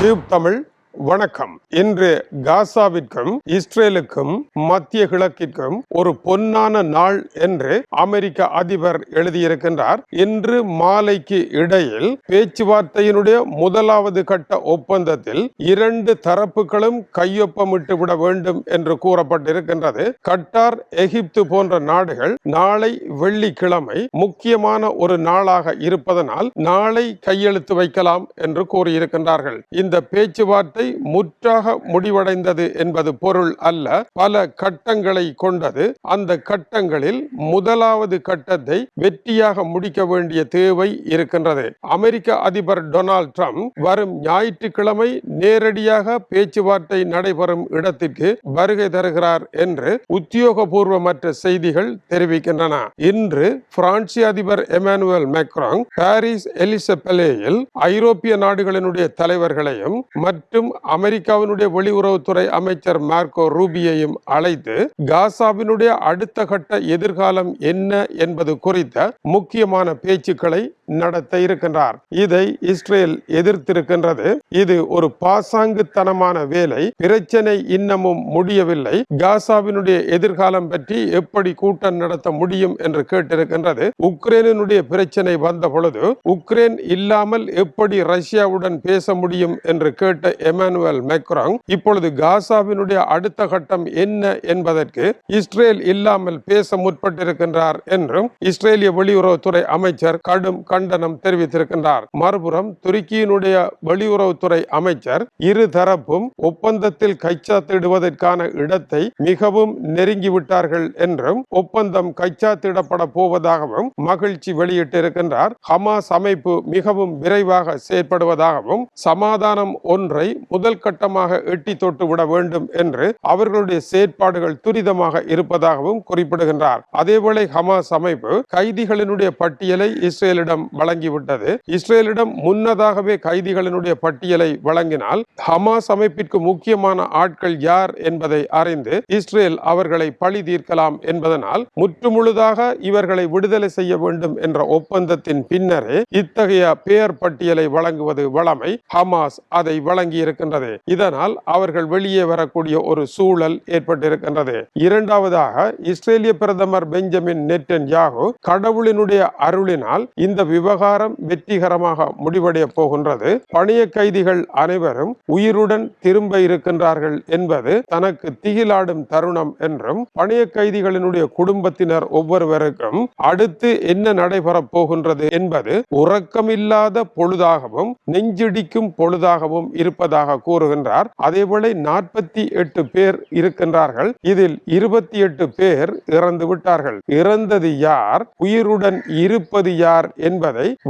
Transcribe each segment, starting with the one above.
Tube Tamil. வணக்கம். இன்று காசாவிற்கும் இஸ்ரேலுக்கும் மத்திய கிழக்கிற்கும் ஒரு பொன்னான நாள் என்று அமெரிக்க அதிபர் எழுதியிருக்கின்றார். இன்று மாலைக்கு இடையில் பேச்சுவார்த்தையினுடைய முதலாவது கட்ட ஒப்பந்தத்தில் இரண்டு தரப்புகளும் கையொப்பமிட்டு விட வேண்டும் என்று கூறப்பட்டிருக்கின்றது. கட்டார் எகிப்து போன்ற நாடுகள் நாளை வெள்ளிக்கிழமை முக்கியமான ஒரு நாளாக இருப்பதனால் நாளை கையெழுத்து வைக்கலாம் என்று கூறியிருக்கின்றார்கள். இந்த பேச்சுவார்த்தை முற்றாக முடிவடைந்தது என்பது பொருள் அல்ல. பல கட்டங்களை கொண்டது. அந்த கட்டங்களில் முதலாவது கட்டத்தை வெற்றியாக முடிக்க வேண்டிய தேவை இருக்கின்றது. அமெரிக்க அதிபர் டொனால்ட் ட்ரம்ப் வரும் ஞாயிற்றுக்கிழமை நேரடியாக பேச்சுவார்த்தை நடைபெறும் இடத்திற்கு வருகை தருகிறார் என்று உத்தியோகபூர்வமற்ற செய்திகள் தெரிவிக்கின்றன. இன்று பிரான்சி அதிபர் எமானுவல் மேக்ராங் பாரிஸ் எலிசபெலேயில் ஐரோப்பிய நாடுகளினுடைய தலைவர்களையும் மற்றும் அமெரிக்காவினுடைய வெளியுறவுத்துறை அமைச்சர் மார்க்கோ ரூபியையும் அழைத்து காசாவினுடைய அடுத்த கட்ட எதிர்காலம் என்ன என்பது குறித்த முக்கியமான பேச்சுக்களை நடத்த இருக்கின்றார். இதை இஸ்ரேல் எதிர்த்திருக்கின்றது. இது ஒரு பாசாங்குத்தனமான வேலை. பிரச்சனை இன்னமும் முடியவில்லை. காசாவினுடைய எதிர்காலம் பற்றி எப்படி கூட்டம் நடத்த முடியும் என்று கேட்டிருக்கின்றது. உக்ரைனுடைய பிரச்சனை வந்த பொழுது உக்ரைன் இல்லாமல் எப்படி ரஷ்யாவுடன் பேச முடியும் என்று கேட்ட எமானுவல் மேக்ராங் இப்பொழுது காசாவினுடைய அடுத்த கட்டம் என்ன என்பதற்கு இஸ்ரேல் இல்லாமல் பேச முற்பட்டிருக்கின்றார் என்றும் இஸ்ரேலிய வெளியுறவுத்துறை அமைச்சர் கடும் கண்டனம் தெரிவித்திருக்கின்றார். மறுபுறம் துருக்கியினுடைய வெளியுறவுத்துறை அமைச்சர் இரு தரப்பும் ஒப்பந்தத்தில் கைச்சாத்திடுவதற்கான இடத்தை மிகவும் நெருங்கிவிட்டார்கள் என்றும் ஒப்பந்தம் கைச்சாத்திடப்பட போவதாகவும் மகிழ்ச்சி வெளியிட்டிருக்கின்றார். ஹமாஸ் அமைப்பு மிகவும் விரைவாக செயற்படுவதாகவும் சமாதானம் ஒன்றை முதல் கட்டமாக எட்டி தொட்டு விட வேண்டும் என்று அவர்களுடைய செயற்பாடுகள் துரிதமாக இருப்பதாகவும் குறிப்பிடுகின்றார். அதேவேளை ஹமாஸ் அமைப்பு கைதிகளினுடைய பட்டியலை இஸ்ரேலிடம் வழங்கிவிட்டது. இஸ்ரேலிடம் முன்னதாகவே கைதிகளினுடைய பட்டியலை வழங்கினால் ஹமாஸ் அமைப்பிற்கு முக்கியமான ஆட்கள் யார் என்பதை அறிந்து இஸ்ரேல் அவர்களை பழி தீர்க்கலாம் என்பதனால் முற்றுமுழுதாக இவர்களை விடுதலை செய்ய வேண்டும் என்ற ஒப்பந்தத்தின் பின்னரே இத்தகைய பெயர் பட்டியலை வழங்குவது வளமை ஹமாஸ் அதை வழங்கி இருக்கின்றது இதனால் அவர்கள் வெளியே வரக்கூடிய ஒரு சூழல் ஏற்பட்டிருக்கின்றது. இரண்டாவதாக இஸ்ரேலிய பிரதமர் பெஞ்சமின் நெட்டன் யாகு கடவுளினுடைய அருளினால் இந்த விவகாரம் வெற்றிகரமாக முடிவடைய போகின்றது. பணிய கைதிகள் அனைவரும் உயிருடன் திரும்ப இருக்கின்றார்கள் என்பது தனக்கு திகிலாடும் தருணம் என்றும் பணிய கைதிகளினுடைய குடும்பத்தினர் ஒவ்வொருவருக்கும் அடுத்து என்ன நடைபெறப் போகின்றது என்பது உறக்கமில்லாத பொழுதாகவும் நெஞ்சிடிக்கும் பொழுதாகவும் இருப்பதாக கூறுகின்றார். அதேபோல நாற்பத்தி எட்டு பேர் இருக்கின்றார்கள். இதில் இருபத்தி எட்டு பேர் இறந்து விட்டார்கள் இறந்தது யார்? உயிருடன் இருப்பது யார்? என்பதை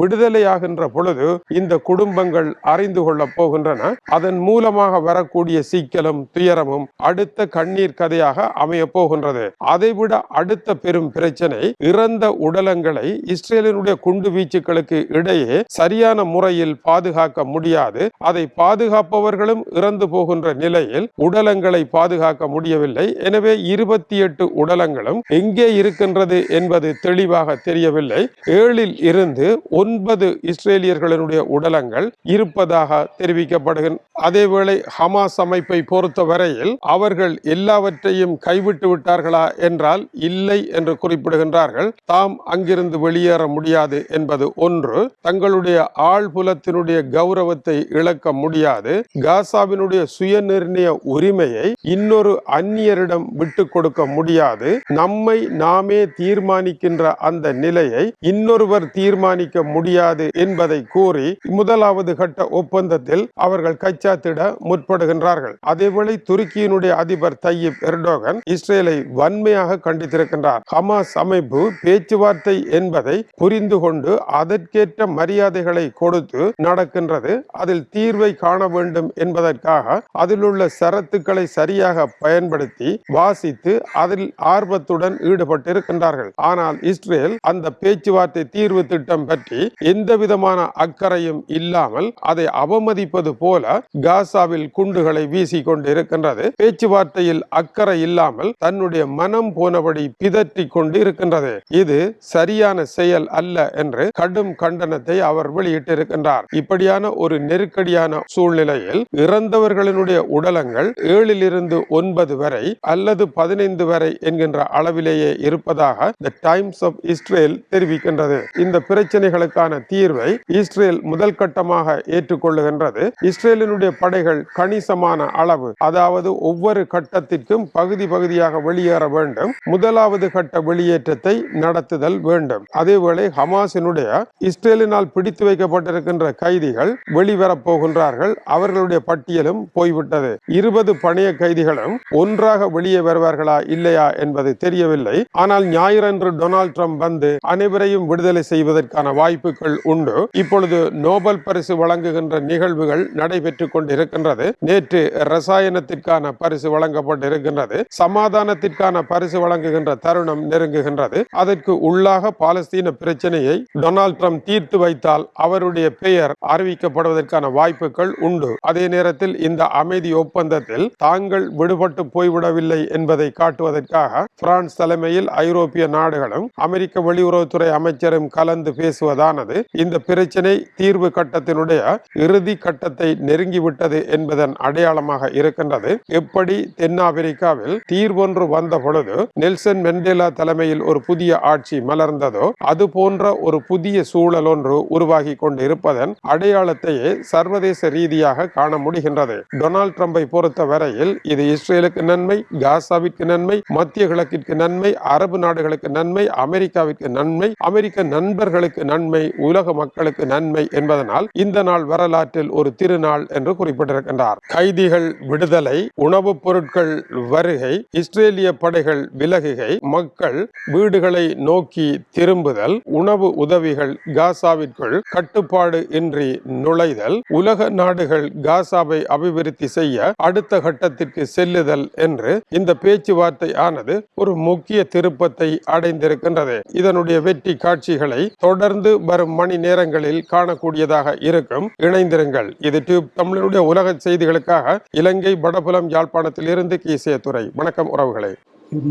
விடுதலையாகின்ற பொழுது இந்த குடும்பங்கள் அறிந்து கொள்ளப் போகின்றன. அதன் மூலமாக வரக்கூடிய சிக்கலும் துயரமும் அடுத்த கண்ணீர் கதையாக அமைய போகின்றது. அதைவிட அடுத்த பெரும் பிரச்சனை இறந்த உடலங்களை இஸ்ரேலினுடைய குண்டு வீச்சுகளுக்கு இடையே சரியான முறையில் பாதுகாக்க முடியாது. அதை பாதுகாப்பவர்களும் இறந்து போகின்ற நிலையில் உடலங்களை பாதுகாக்க முடியவில்லை. எனவே இருபத்தி எட்டு உடலங்களும் எங்கே இருக்கின்றது என்பது தெளிவாக தெரியவில்லை. ஏழில் இருந்து ஒன்பது இஸ்ரேலியர்களினுடைய உடலங்கள் இருப்பதாக தெரிவிக்கப்படுகின்றன அதேவேளை ஹமாஸ் அமைப்பை பொறுத்த வரையில் அவர்கள் எல்லாவற்றையும் கைவிட்டு விட்டார்களா என்றால் இல்லை என்று குறிப்பிடுகின்றார்கள். தாம் அங்கிருந்து வெளியேற முடியாது என்பது ஒன்று. தங்களுடைய ஆழ்புலத்தினுடைய கௌரவத்தை இழக்க முடியாது. காசாவினுடைய சுயநிர்ணய உரிமையை இன்னொரு அந்நியரிடம் விட்டு கொடுக்க முடியாது. நம்மை நாமே தீர்மானிக்கின்ற அந்த நிலையை இன்னொருவர் தீர்மானிக்க முடியாது என்பதை கூறி முதலாவது கட்ட ஒப்பந்தத்தில் அவர்கள் கைச்சாத்திட முற்படுகின்றார்கள். அதேவேளை துருக்கியினுடைய அதிபர் தையீப் எர்டோகன் இஸ்ரேலை வன்மையாக கண்டித்திருக்கின்றார். ஹமாஸ் அமைப்பு பேச்சுவார்த்தை என்பதை புரிந்து கொண்டு அதற்கேற்ற மரியாதைகளை கொடுத்து நடக்கின்றது. அதில் தீர்வை காண வேண்டும் என்பதற்காக அதில் உள்ள சரத்துக்களை சரியாக பயன்படுத்தி வாசித்து அதில் ஆர்வத்துடன் ஈடுபட்டிருக்கின்றார்கள். ஆனால் இஸ்ரேல் அந்த பேச்சுவார்த்தை தீர்வு திட்டம் விடயம் பற்றி எந்த விதமான அக்கறையும் இல்லாமல் அதை அவமதிப்பது போல காசாவில் குண்டுகளை வீசி கொண்டிருக்கின்றது பேச்சுவார்த்தையில் அக்கறை இல்லாமல் தன்னுடைய மனம் போனபடி பிதற்றி கொண்டு இருக்கின்றது இது சரியான செயல் அல்ல என்று கடும் கண்டனத்தை அவர் வெளியிட்டிருக்கின்றார். இப்படியான ஒரு நெருக்கடியான சூழ்நிலையில் இறந்தவர்களினுடைய உடலங்கள் ஏழிலிருந்து ஒன்பது வரை அல்லது பதினைந்து வரை என்கின்ற அளவிலேயே இருப்பதாக த டைம்ஸ் ஆஃப் இஸ்ரேல் தெரிவிக்கின்றது. இந்த பிரச்சனை பிரச்சனைகளுக்கான தீர்வை இஸ்ரேல் முதல் கட்டமாக ஏற்றுக்கொள்ளுகின்றது. இஸ்ரேலினுடைய படைகள் கணிசமான அளவு அதாவது ஒவ்வொரு கட்டத்திற்கும் பகுதி பகுதியாக வெளியேற வேண்டும். முதலாவது கட்ட வெளியேற்றத்தை நடத்துதல் வேண்டும். அதேவேளை ஹமாஸினுடைய இஸ்ரேலினால் பிடித்து வைக்கப்பட்டிருக்கின்ற கைதிகள் வெளிவரப் போகின்றார்கள். அவர்களுடைய பட்டியலும் போய்விட்டது. இருபது பணைய கைதிகளும் ஒன்றாக வெளியே வருவார்களா இல்லையா என்பது தெரியவில்லை. ஆனால் ஞாயிறன்று டொனால்ட் ட்ரம்ப் வந்து அனைவரையும் விடுதலை செய்வதற்கான வருவதற்கான வாய்ப்புகள் உண்டு. இப்பொழுது நோபல் பரிசு வழங்குகின்ற நிகழ்வுகள் நடைபெற்றுக் கொண்டிருக்கின்றது. நேற்று ரசாயனத்திற்கான பரிசு வழங்கப்பட்டிருக்கின்றது. சமாதானத்திற்கான பரிசு வழங்குகின்ற தருணம் நெருங்குகின்றது. அதற்கு உள்ளாக பாலஸ்தீன பிரச்சனையை டொனால்ட் ட்ரம்ப் தீர்த்து வைத்தால் அவருடைய பெயர் அறிவிக்கப்படுவதற்கான வாய்ப்புகள் உண்டு. அதே நேரத்தில் இந்த அமைதி ஒப்பந்தத்தில் தாங்கள் விடுபட்டு போய்விடவில்லை என்பதை காட்டுவதற்காக பிரான்ஸ் தலைமையில் ஐரோப்பிய நாடுகளும் அமெரிக்க வெளியுறவுத்துறை அமைச்சரும் கலந்து பேசுவதானது இந்த பிரச்சனை தீர்வு கட்டத்தினுடைய இறுதி கட்டத்தை நெருங்கிவிட்டது என்பதன் அடையாளமாக இருக்கின்றது. எப்படி தென்னாப்பிரிக்காவில் தீர்வொன்று வந்த பொழுது நெல்சன் மெண்டேலா தலைமையில் ஒரு புதிய ஆட்சி மலர்ந்ததோ அது போன்ற ஒரு புதிய சூழல் ஒன்று உருவாகி கொண்டு இருப்பதன் அடையாளத்தையே சர்வதேச ரீதியாக காண முடிகின்றது. டொனால்ட் ட்ரம்பை பொறுத்த வரையில் இது இஸ்ரேலுக்கு நன்மை காசாவிற்கு நன்மை மத்திய கிழக்கிற்கு நன்மை அரபு நாடுகளுக்கு நன்மை அமெரிக்காவிற்கு நன்மை அமெரிக்க நண்பர்களுக்கு நன்மை உலக மக்களுக்கு நன்மை என்பதனால் இந்த நாள் வரலாற்றில் ஒரு திருநாள் என்று குறிப்பிட்டிருக்கின்றார். கைதிகள் விடுதலை உணவுப் பொருட்கள் வருகை இஸ்ரேலிய படைகள் விலகுகை மக்கள் வீடுகளை நோக்கி திரும்புதல் உணவு உதவிகள் காசாவிற்குள் கட்டுப்பாடு இன்றி நுழைதல் உலக நாடுகள் காசாவை அபிவிருத்தி செய்ய அடுத்த கட்டத்திற்கு செல்லுதல் என்று இந்த பேச்சுவார்த்தை ஆனது ஒரு முக்கிய திருப்பத்தை அடைந்திருக்கின்றது. இதனுடைய வெற்றி காட்சிகளை தொடர்ந்து வரும் மணி நேரங்களில் காணக்கூடியதாக இருக்கும். இணைந்திருங்கள். இது டியூப் தமிழனுடைய உலக செய்திகளுக்காக இலங்கை வடபுலம் யாழ்ப்பாணத்தில் இருந்து கீசியத்துறை வணக்கம் உறவுகளே.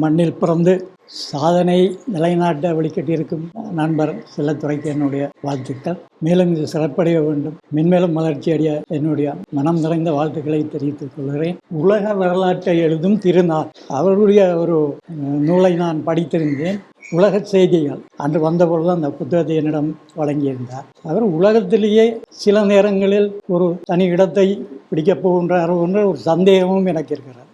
மண்ணில் பிறந்து சாதனை நிலைநாட்ட வழிகட்டியிருக்கும் நண்பர் செல்லத்துறைக்கு என்னுடைய வாழ்த்துக்கள். மேலும் இது சிறப்படைய வேண்டும். மென்மேலும் வளர்ச்சியடைய என்னுடைய மனம் நிறைந்த வாழ்த்துக்களை தெரிவித்துக் கொள்கிறேன். உலக வரலாற்றை எழுதும் திருநாள். அவருடைய ஒரு நூலை நான் படித்திருந்தேன். உலக செய்திகள். அன்று வந்தபொழுது அந்த புத்தகத்தை என்னிடம் வழங்கியிருந்தார். அவர் உலகத்திலேயே சில நேரங்களில் ஒரு தனி இடத்தை பிடிக்கப் போகின்றார் என்ற ஒரு சந்தேகமும் எனக்கு இருக்கிறது.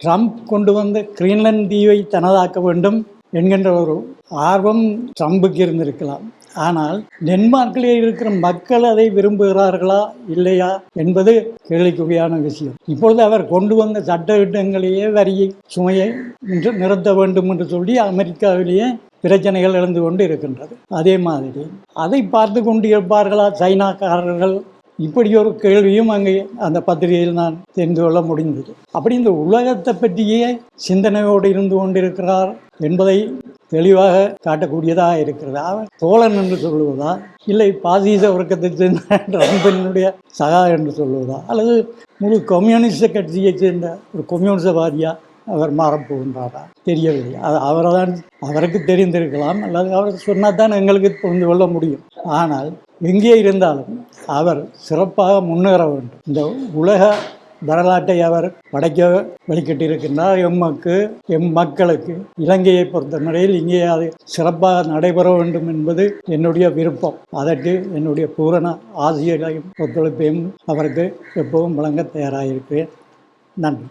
ட்ரம்ப் கொண்டு வந்த கிரீன்லாந்து தீவை தனதாக்க வேண்டும் என்கின்ற ஒரு ஆர்வம் ட்ரம்புக்கு இருந்திருக்கலாம். ஆனால் டென்மார்க்கிலே இருக்கிற மக்கள் அதை விரும்புகிறார்களா இல்லையா என்பது கேள்விக்குறியான விஷயம். இப்பொழுது அவர் கொண்டு வந்த சட்ட திட்டங்களையே வரியை சுமையை நிறு- நிறுத்த வேண்டும் என்று சொல்லி அமெரிக்காவிலேயே பிரச்சனைகள் எழுந்து கொண்டு இருக்கின்றது. அதே மாதிரி அதை பார்த்து கொண்டு இருப்பார்களா சைனாக்காரர்கள்? இப்படி ஒரு கேள்வியும் அங்கே அந்த பத்திரிகையில் நான் தெரிந்து கொள்ள முடிந்தது. அப்படி இந்த உலகத்தை பற்றியே சிந்தனையோடு இருந்து கொண்டிருக்கிறார் என்பதை தெளிவாக காட்டக்கூடியதாக இருக்கிறது. அவர் தோழன் என்று சொல்லுவதா? இல்லை பாசிச வர்க்கத்தை சேர்ந்த ட்ரம்பினுடைய சகா என்று சொல்லுவதா? அல்லது முழு கம்யூனிஸ்ட கட்சியை சேர்ந்த ஒரு கம்யூனிசவாதியா அவர் மாறப்போகின்றாரா? தெரியவில்லை. அது அவரை தான் அவருக்கு தெரிந்திருக்கலாம். அல்லது அவர் சொன்னால் தான் எங்களுக்கு புரிந்து கொள்ள முடியும். ஆனால் எங்கே இருந்தாலும் அவர் சிறப்பாக முன்னேற வேண்டும். இந்த உலக வரலாற்றை அவர் படைக்க வெளிக்கிட்டிருக்கின்றார் எம்மக்கு எம் மக்களுக்கு இலங்கையை பொறுத்தவரையில் இங்கே அது சிறப்பாக நடைபெற வேண்டும் என்பது என்னுடைய விருப்பம். அதற்கு என்னுடைய பூரண ஆசிரியர்களையும் ஒத்துழைப்பையும் அவருக்கு எப்பவும் வழங்க தயாராக இருக்கிறேன் நன்றி.